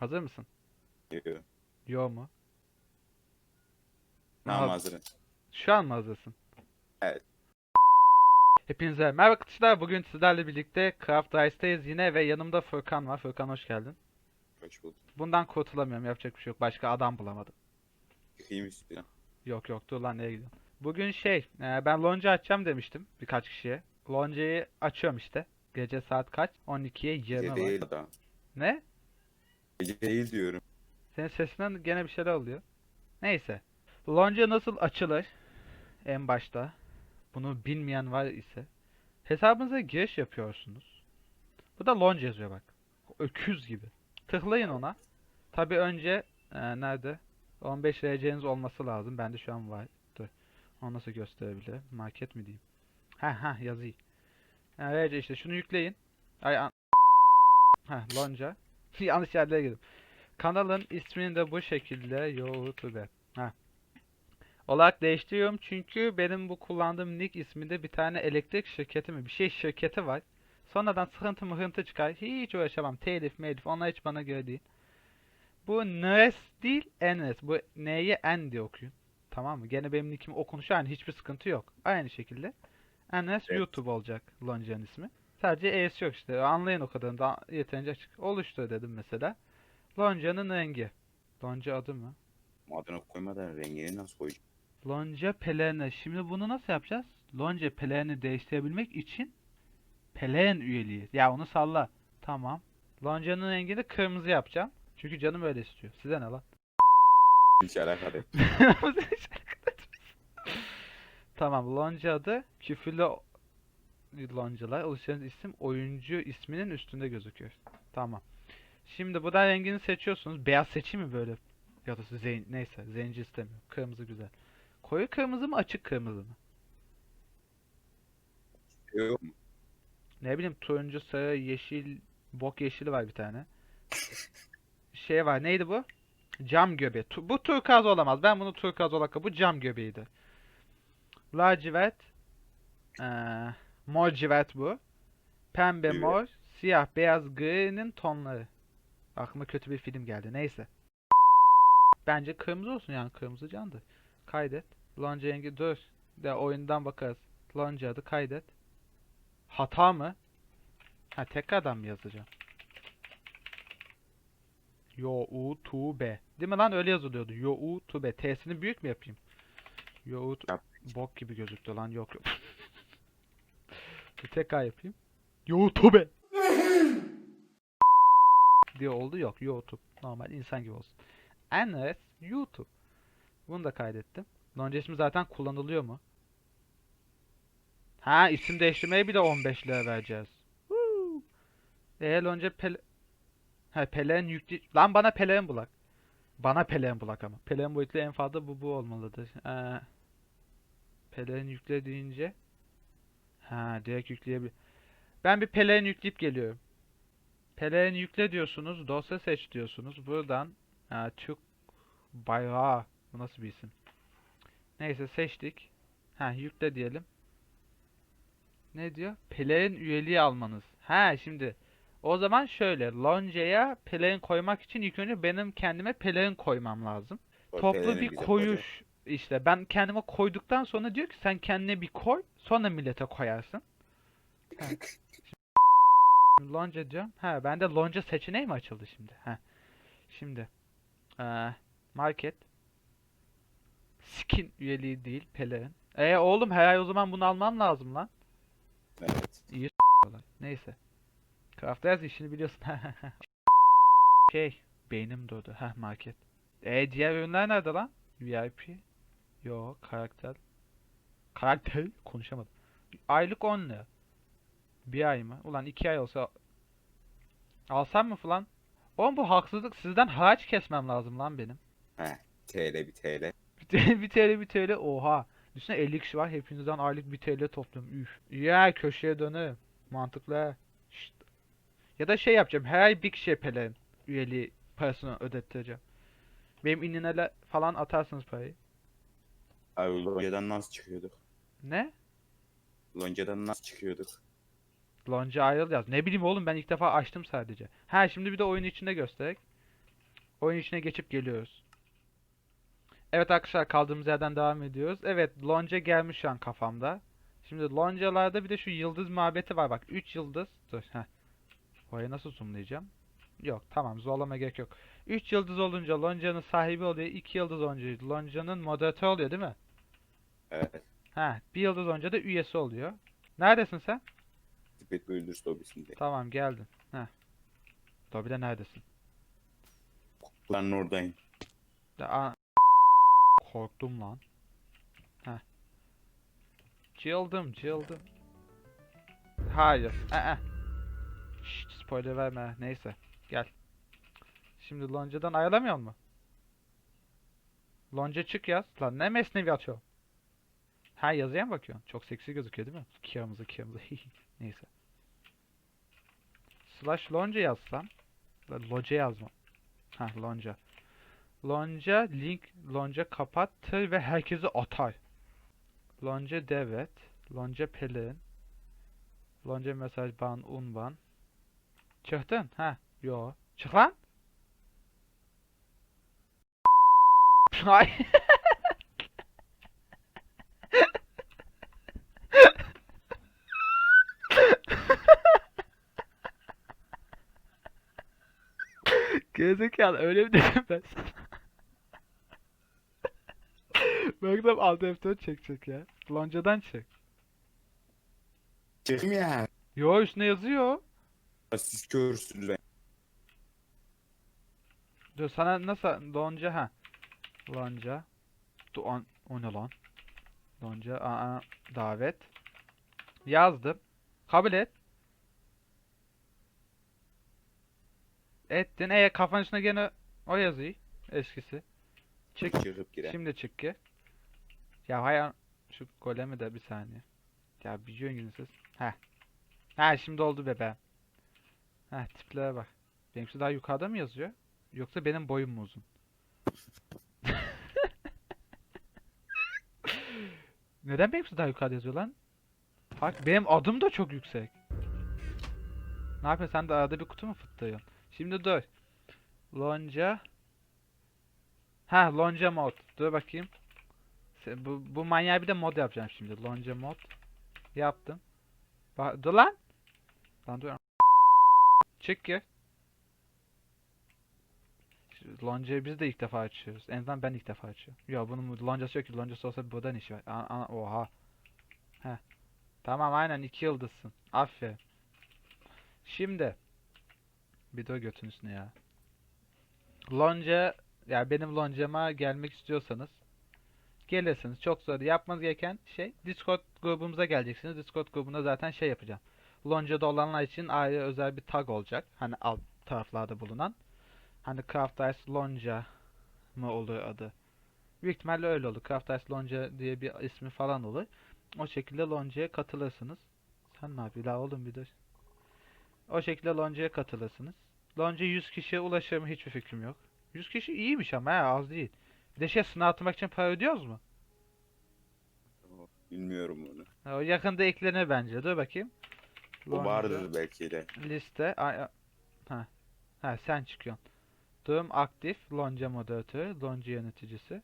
Hazır mısın? Yo. Yo mu? Tamam hazırım. Şu an mı hazırsın? Evet. Hepinize merhaba arkadaşlar. Bugün sizlerle birlikte Craft Dice'teyiz yine ve yanımda Furkan var. Furkan hoş geldin. Hoş bulduk. Bundan kurtulamıyorum. Yapacak bir şey yok. Başka adam bulamadım. Yıkayım üstüne. Yok yok dur lan nereye gidiyorsun? Bugün şey e, ben lonca açacağım demiştim birkaç kişiye. Loncayı açıyorum işte. Gece saat kaç? 12'ye 20 Gece var. değil adam. Ne? Gece değil diyorum. Senin sesinden gene bir şeyler oluyor. Neyse. Lonca nasıl açılır? En başta. Bunu bilmeyen var ise. Hesabınıza giriş yapıyorsunuz. Bu da lonca yazıyor bak. Öküz gibi. Tıklayın ona. Tabi önce e, nerede? 15 RC'niz olması lazım. Bende şu an var. Dur. Onu nasıl gösterebilir? Market mi diyeyim? Ha ha yazayım. Yani RC işte şunu yükleyin. Ay an... Ha lonca. Yanlış yerlere girdim. Kanalın ismini de bu şekilde YouTube. Ha. Olarak değiştiriyorum çünkü benim bu kullandığım nick isminde bir tane elektrik şirketi mi bir şey şirketi var. Sonradan sıkıntı mıhıntı çıkar. Hiç uğraşamam. Telif melif onlar hiç bana göre değil. Bu NES değil NS. Bu N'ye N diye okuyun. Tamam mı? Gene benim nickim okunuşu aynı. Hiçbir sıkıntı yok. Aynı şekilde. NS Evet. YouTube olacak Loncan'ın ismi. Sadece E'si yok işte. Anlayın o kadarını da yeterince açık. Oluştur dedim mesela. Lonca'nın rengi. Lonca adı mı? Adını koymadan rengini nasıl koyacağım? Lonca pelerini. Şimdi bunu nasıl yapacağız? Lonca pelerini değiştirebilmek için pelerin üyeliği. Ya onu salla. Tamam. Lonca'nın rengini kırmızı yapacağım. Çünkü canım öyle istiyor. Size ne lan? Hiç alakalı. Tamam. Lonca adı küfürlü loncalar. Oluşturan isim oyuncu isminin üstünde gözüküyor. Tamam. Şimdi bu da rengini seçiyorsunuz. Beyaz seçeyim mi böyle? Ya da zen neyse. Zenci istemiyorum. Kırmızı güzel. Koyu kırmızı mı açık kırmızı mı? Yok mu? Ne bileyim turuncu, sarı, yeşil, bok yeşili var bir tane. Şey var neydi bu? Cam göbeği. Tu- bu turkuaz olamaz. Ben bunu turkuaz olarak bu cam göbeğiydi. Lacivert. Eee mor civert bu. Pembe, Evet. mor, siyah, beyaz, gri'nin tonları. Aklıma kötü bir film geldi. Neyse. Bence kırmızı olsun yani kırmızı candır. Kaydet. Lonca rengi dur. De oyundan bakarız. Lonca adı kaydet. Hata mı? Ha tekrardan mı yazacağım? Yo u tu be. Değil mi lan öyle yazılıyordu. Yo u tu be. T'sini büyük mü yapayım? Yo u. Yap. Bok gibi gözüktü lan yok yok. Bir tekrar yapayım. YouTube. diye oldu yok YouTube. Normal insan gibi olsun. Enes YouTube. Bunu da kaydettim. Lonca ismi zaten kullanılıyor mu? Ha isim değiştirmeye bir de 15 lira vereceğiz. Woo! Eğer önce Pele... Ha Pele'nin yüklü... Lan bana Pele'nin bulak. Bana Pele'nin bulak ama. Pele'nin boyutlu en fazla bu bu olmalıdır. Ee, Pele'nin yükle deyince... Ha direkt yükleyebilir. Ben bir Pele'nin yükleyip geliyorum. Pele'nin yükle diyorsunuz. Dosya seç diyorsunuz. Buradan ha, Türk bayrağı. Bu nasıl bir isim? Neyse seçtik. Ha yükle diyelim. Ne diyor? Pelerin üyeliği almanız. Ha şimdi o zaman şöyle Lonce'ya pelerin koymak için ilk önce benim kendime pelerin koymam lazım. O Toplu bir koyuş işte ben kendime koyduktan sonra diyor ki sen kendine bir koy sonra millete koyarsın. Ha. Lonca diyorum. Ha bende lonca seçeneği mi açıldı şimdi? Ha. Şimdi eee, market skin üyeliği değil pelerin. E oğlum her ay o zaman bunu almam lazım lan. Evet. olay. Neyse. Crafters işini biliyorsun. şey, beynim durdu. Heh market. E diğer ürünler nerede lan? VIP. Yo, karakter. Karakter konuşamadım. Aylık 10 lira. Bir ay mı? Ulan 2 ay olsa alsam mı falan? Oğlum bu haksızlık. Sizden haraç kesmem lazım lan benim. Bir TL. Bir TL bir TL bir TL oha. Düşünsene 50 kişi var hepinizden aylık 1 TL topluyorum. Üf. Ya köşeye dönerim. Mantıklı. Şşt. Ya da şey yapacağım. Her ay bir kişiye pelerin üyeliği parasını ödettireceğim. Benim inine falan atarsınız parayı. Abi Lonca'dan nasıl çıkıyorduk? Ne? Lonca'dan nasıl çıkıyorduk? Lonca ayrıl yaz. Ne bileyim oğlum ben ilk defa açtım sadece. Ha şimdi bir de oyun içinde göstererek. Oyun içine geçip geliyoruz. Evet arkadaşlar kaldığımız yerden devam ediyoruz. Evet lonca gelmiş şu an kafamda. Şimdi loncalarda bir de şu yıldız muhabbeti var bak. 3 yıldız. Dur heh. Orayı nasıl zoomlayacağım? Yok tamam zorlama gerek yok. 3 yıldız olunca loncanın sahibi oluyor. 2 yıldız olunca loncanın moderatörü oluyor değil mi? Evet. Ha, bir yıldız olunca da üyesi oluyor. Neredesin sen? Speed Builders lobisinde. Tamam geldim. Heh. Lobide neredesin? Ben oradayım. Ya, a- Korktum lan. Heh. Cıldım cıldım. Hayır. Aa. Şşt, spoiler verme. Neyse. Gel. Şimdi loncadan ayrılamıyor mu? Lonca çık yaz. Lan ne mesnevi atıyor? Ha yazıya mı bakıyorsun? Çok seksi gözüküyor değil mi? Kıyamızı kıyamızı. Neyse. Slash lonca yazsam. Loca yazmam. Ha lonca. Lonca link lonca kapattır ve herkesi atar. Lonca devet. Lonca pelin. Lonca mesaj ban unban. Çıktın? Ha. Yo. Çık lan. Ay. Gerizekalı öyle mi dedim ben sana? Bakalım alt F4 çekecek ya. Loncadan çek. Çıkım ya. Yo üstüne yazıyor. Siz körsünüz ben. Dur sana nasıl lonca ha. Lonca. Du on, o ne lan? Lonca aa davet. Yazdım. Kabul et. Ettin. E kafanın içine gene o yazıyı. Eskisi. Çık. Çıkıp girer. Şimdi çık ki. Ya hay an- şu golemi de bir saniye. Ya bir gün siz. Heh. Ha şimdi oldu bebeğim. Heh tiplere bak. Benimkisi daha yukarıda mı yazıyor? Yoksa benim boyum mu uzun? Neden benimkisi daha yukarıda yazıyor lan? Bak benim adım da çok yüksek. Ne yapıyorsun sen de arada bir kutu mu fıttırıyorsun? Şimdi dur. Lonca. Ha lonca mod. Dur bakayım. Bu, bu manyağı bir de mod yapacağım şimdi. Lonca mod. Yaptım. Bak, dur lan. Lan dur. Çık. Şu Loncayı biz de ilk defa açıyoruz. En azından ben ilk defa açıyorum. Yok bunun bu- loncası yok ki. Loncası olsa burada ne işi var? Ana, ana- oha. Heh. Tamam aynen iki yıldızsın. Aferin. Şimdi. Bir de o götün üstüne ya. Lonca ya benim loncama gelmek istiyorsanız gelirsiniz. Çok zor. Yapmanız gereken şey Discord grubumuza geleceksiniz. Discord grubunda zaten şey yapacağım. Lonca'da olanlar için ayrı özel bir tag olacak. Hani alt taraflarda bulunan. Hani Craft Ice Lonca mı olur adı? Büyük ihtimalle öyle olur. Craft Ice Lonca diye bir ismi falan olur. O şekilde Lonca'ya katılırsınız. Sen ne yapıyorsun? La oğlum bir dur. O şekilde Lonca'ya katılırsınız. Lonca 100 kişiye ulaşır mı hiçbir fikrim yok. 100 kişi iyiymiş ama ya az değil. Bir de şey sınav atmak için para ödüyoruz mu? Bilmiyorum onu. Ha, O yakında eklenir bence. Dur bakayım. O Lonca vardır belki de. Liste. Ay, a- ha. Ha sen çıkıyorsun. Durum aktif. Lonca moderatörü. Lonca yöneticisi.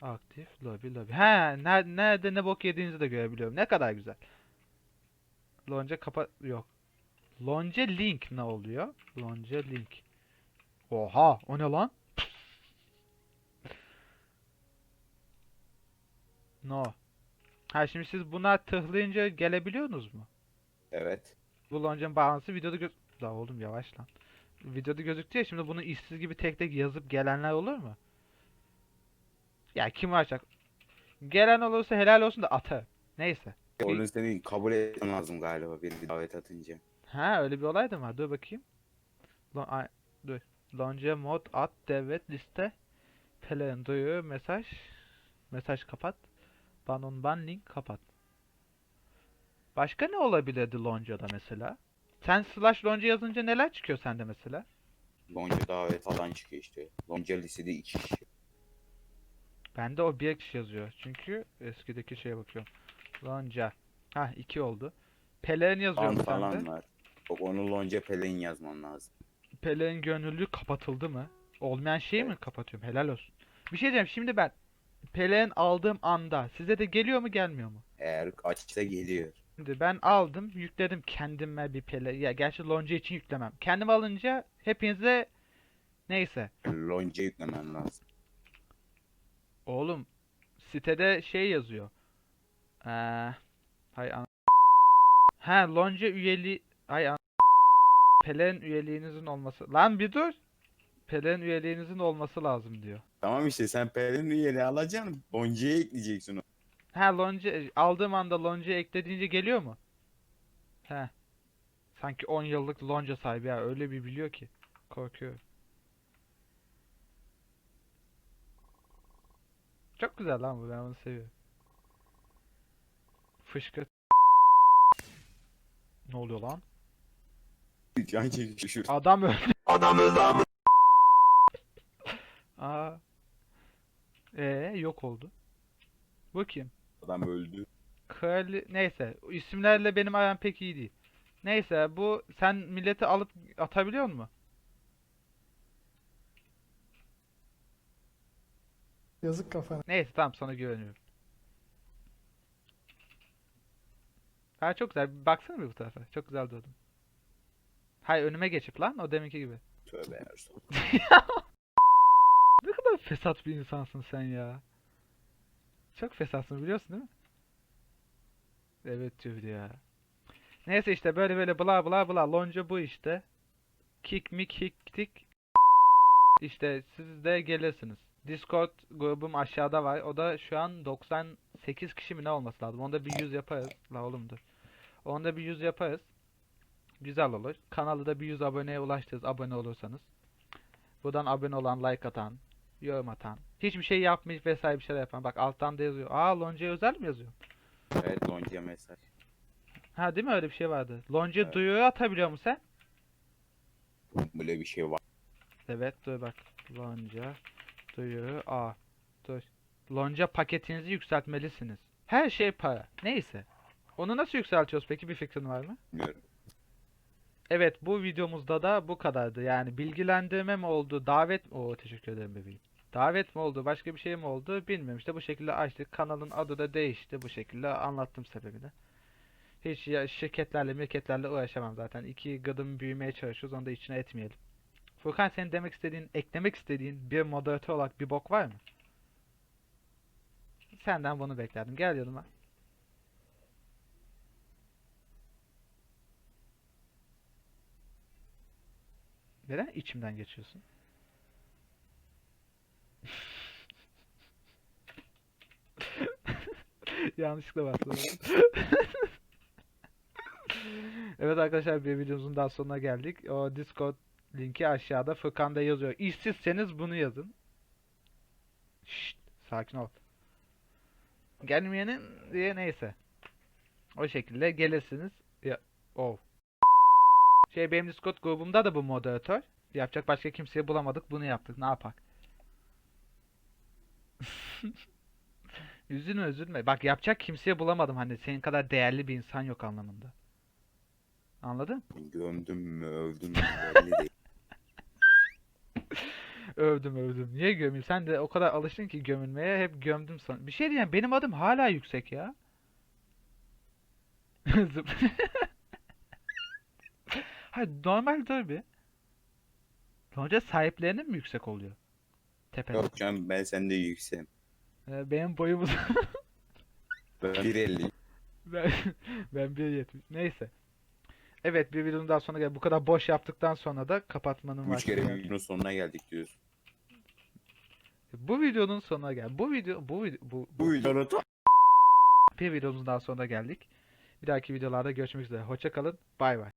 Aktif. Lobby lobby. Ner- nerede ne bok yediğinizi de görebiliyorum. Ne kadar güzel. Lonca kapa yok. Lonca link ne oluyor? Lonca link. Oha o ne lan? No. Ha şimdi siz buna tıklayınca gelebiliyorsunuz mu? Evet. Bu lonca'nın bağlantısı videoda göz... La oğlum yavaş lan. Videoda gözüktü ya şimdi bunu işsiz gibi tek tek yazıp gelenler olur mu? Ya kim açacak? Gelen olursa helal olsun da atar. Neyse. Onu senin kabul etmen lazım galiba bir davet atınca. Ha öyle bir olay da mı var? Dur bakayım. Ay, dur. Lonca mod at devlet liste. Pelerin duyuru mesaj. Mesaj kapat. Banon ban link kapat. Başka ne olabilirdi Lonca'da mesela? Sen slash Lonca yazınca neler çıkıyor sende mesela? Lonca davet falan çıkıyor işte. Lonca lisede iki kişi. Bende o bir kişi yazıyor. Çünkü eskideki şeye bakıyorum. Lonca. Ha iki oldu. Pelerin yazıyor An mu falan sende? var. Bak onu Lonca Pelin yazman lazım. Pelerin gönüllü kapatıldı mı? Olmayan şeyi mi kapatıyorum? Helal olsun. Bir şey diyeceğim. Şimdi ben pelerin aldığım anda size de geliyor mu gelmiyor mu? Eğer açsa geliyor. Şimdi ben aldım, yükledim kendime bir pele. Ya gerçi lonca için yüklemem. Kendim alınca hepinize neyse. Lonca yüklemen lazım. Oğlum sitede şey yazıyor. Ee, hay an Ha lonca üyeliği hay an Pelerin üyeliğinizin olması. Lan bir dur. Pelerin üyeliğinizin olması lazım diyor. Tamam işte sen Pelin üyeliği alacaksın. Lonca'ya ekleyeceksin onu. Ha lonca aldığım anda lonca eklediğince geliyor mu? He. Sanki 10 yıllık lonca sahibi ya öyle bir biliyor ki. Korkuyor. Çok güzel lan bu ben bunu seviyorum. Fışkı. Ne oluyor lan? Can çekişiyor. Adam öldü. Adam öldü abi. Aa. Ee yok oldu. Bu kim? Adam öldü. Krali neyse isimlerle benim aram pek iyi değil. Neyse bu sen milleti alıp atabiliyor musun? Yazık kafana. Neyse tamam sana güveniyorum. Ha çok güzel. Bir Baksana bir bu tarafa. Çok güzel durdum. Hay önüme geçip lan o deminki gibi. Tövbe Ersoy. Ne kadar fesat bir insansın sen ya. Çok fesatsın biliyorsun değil mi? Evet Cüvdi ya. Neyse işte böyle böyle bla bla bla lonca bu işte. Kick mik hik tik. İşte siz de gelirsiniz. Discord grubum aşağıda var. O da şu an 98 kişi mi ne olması lazım. Onda bir 100 yaparız. La oğlum dur. Onda bir 100 yaparız. Güzel olur. Kanalı da bir 100 aboneye ulaştırırız abone olursanız. Buradan abone olan, like atan, yorum atan, hiçbir şey yapmayıp vesaire bir şeyler yapan. Bak alttan da yazıyor. Aa Lonca'ya özel mi yazıyor? Evet Lonca'ya mesaj. Ha değil mi öyle bir şey vardı. Lonca Evet. duyuru atabiliyor musun sen? Böyle bir şey var. Evet dur bak. Lonca duyuru a. Dur. Lonca paketinizi yükseltmelisiniz. Her şey para. Neyse. Onu nasıl yükseltiyoruz peki bir fikrin var mı? Bilmiyorum. Evet bu videomuzda da bu kadardı. Yani bilgilendirme mi oldu, davet Oo teşekkür ederim bebeğim. Davet mi oldu, başka bir şey mi oldu bilmiyorum. İşte bu şekilde açtık. Kanalın adı da değişti bu şekilde. Anlattım sebebini. Hiç ya şirketlerle, mirketlerle uğraşamam zaten. İki gıdım büyümeye çalışıyoruz. Onu da içine etmeyelim. Furkan senin demek istediğin, eklemek istediğin bir moderatör olarak bir bok var mı? Senden bunu beklerdim. Gel yanıma. Neden içimden geçiyorsun? Yanlışlıkla bastım. evet arkadaşlar bir videomuzun daha sonuna geldik. O Discord linki aşağıda Furkan'da yazıyor. İşsizseniz bunu yazın. Şşt, sakin ol. Gelmeyenin diye neyse. O şekilde gelirsiniz. Ya, oh. Şey benim Discord grubumda da bu moderatör. Yapacak başka kimseyi bulamadık. Bunu yaptık. Ne yapak? üzülme üzülme. Bak yapacak kimseyi bulamadım. Hani senin kadar değerli bir insan yok anlamında. Anladın? Gömdüm mü övdüm mü belli değil. Övdüm övdüm. Niye gömeyim? Sen de o kadar alıştın ki gömülmeye. Hep gömdüm sana. Bir şey diyeyim. Benim adım hala yüksek ya. Hayır normal dur bir. Lonca sahiplerinin mi yüksek oluyor? Tepede. Yok canım ben sende yüksem. Ee, benim boyum uzun. Ben 1.50. ben, ben 1.70. Neyse. Evet bir videonun daha sonuna geldi. Bu kadar boş yaptıktan sonra da kapatmanın Üç vakti kere geldi. videonun sonuna geldik diyorsun. Bu videonun sonuna geldi. Bu video bu video bu, bu, Bu videonun bir videomuzun daha sonuna geldik. Bir dahaki videolarda görüşmek üzere. Hoşça kalın. Bay bay.